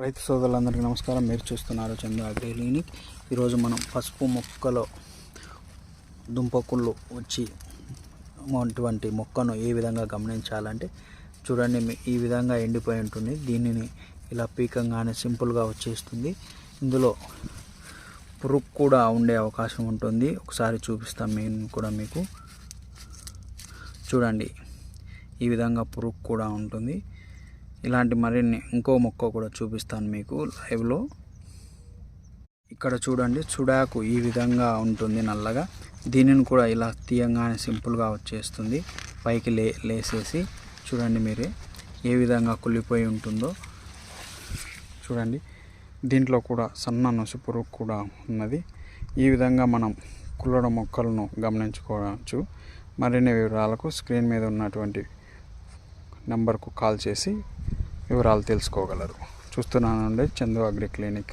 రైతు సోదరులందరికీ నమస్కారం. మీరు చూస్తున్నారు చందు అగ్రి క్లినిక్. ఈరోజు మనం పసుపు మొక్కలో దుంపకుళ్ళు వచ్చి అటువంటి మొక్కను ఏ విధంగా గమనించాలంటే చూడండి ఈ విధంగా ఎండిపోయి ఉంటుంది. దీనిని ఇలా పీకంగానే సింపుల్గా వచ్చేస్తుంది. ఇందులో పురుగు కూడా ఉండే అవకాశం ఉంటుంది. ఒకసారి చూపిస్తాం మేము కూడా మీకు. చూడండి ఈ విధంగా పురుగు కూడా ఉంటుంది. ఇలాంటి మరిన్ని ఇంకో మొక్క కూడా చూపిస్తాను మీకు లైవ్లో. ఇక్కడ చూడండి చుడాకు ఈ విధంగా ఉంటుంది నల్లగా. దీనిని కూడా ఇలా తీయంగానే సింపుల్గా వచ్చేస్తుంది. పైకి లే లేసేసి చూడండి మీరే ఏ విధంగా కుళ్ళిపోయి ఉంటుందో. చూడండి దీంట్లో కూడా సన్న నొసి పురుగు కూడా ఉన్నది. ఈ విధంగా మనం కుళ్ళడం మొక్కలను గమనించుకోవచ్చు. మరిన్ని వివరాలకు స్క్రీన్ మీద ఉన్నటువంటి నెంబర్కు కాల్ చేసి వివరాలు తెలుసుకోగలరు. చూస్తున్నానండి చందు అగ్రి క్లినిక్.